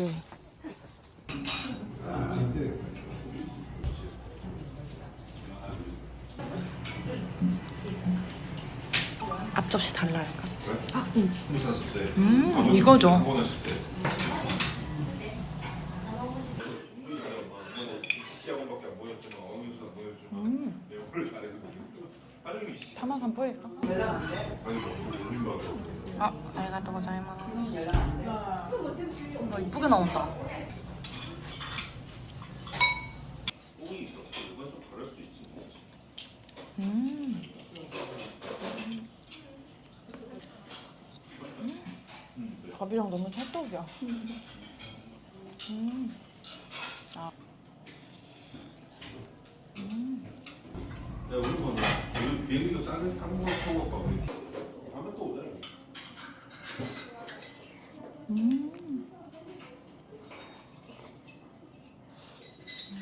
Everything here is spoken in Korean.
개. 앞접시 달라요. 때. 음, 이거죠. 씨. 파마산 뿌릴까? 뭐 아, 알가또 고자이마스. 어, 이쁘게 나온다. 음. 밥이랑 너무 찰떡이야. 음. 아. 야 우리 뭐 우리 비행기도 싸게 싼거 타고 가 우리. 하면 또 오잖아. 음.